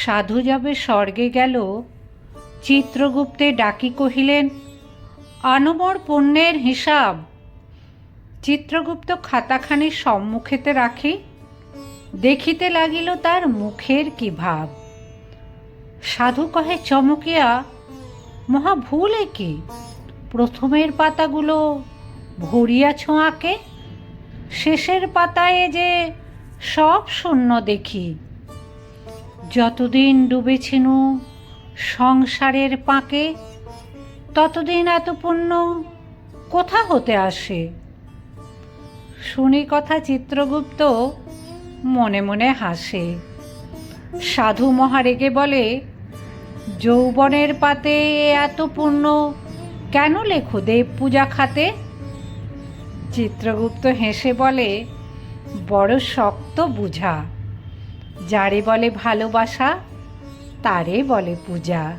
সাধু যাবে স্বর্গে গেল, চিত্রগুপ্তে ডাকি কহিলেন আনবর পণ্যের হিসাব। চিত্রগুপ্ত খাতাখানি সম্মুখেতে রাখি, দেখিতে লাগিল তার মুখের কি ভাব। সাধু কহে, চমকিয়া, মহা ভুল কি প্রথমের পাতাগুলো ভরিয়াছ আঁকে, শেষের পাতায় যে সব শূন্য দেখি। যতদিন ডুবেছিনু সংসারের পাকে, ততদিন এত পুণ্য কোথা হতে আসে? শুনি কথা চিত্রগুপ্ত মনে মনে হাসে। সাধু মহারেগে বলে, যৌবনের পাতে এত পুণ্য কেন লেখো দেব পূজা খাতে? চিত্রগুপ্ত হেসে বলে, বড় শক্ত বুঝা। যারে বলে ভালোবাসা তারে বলে পূজা।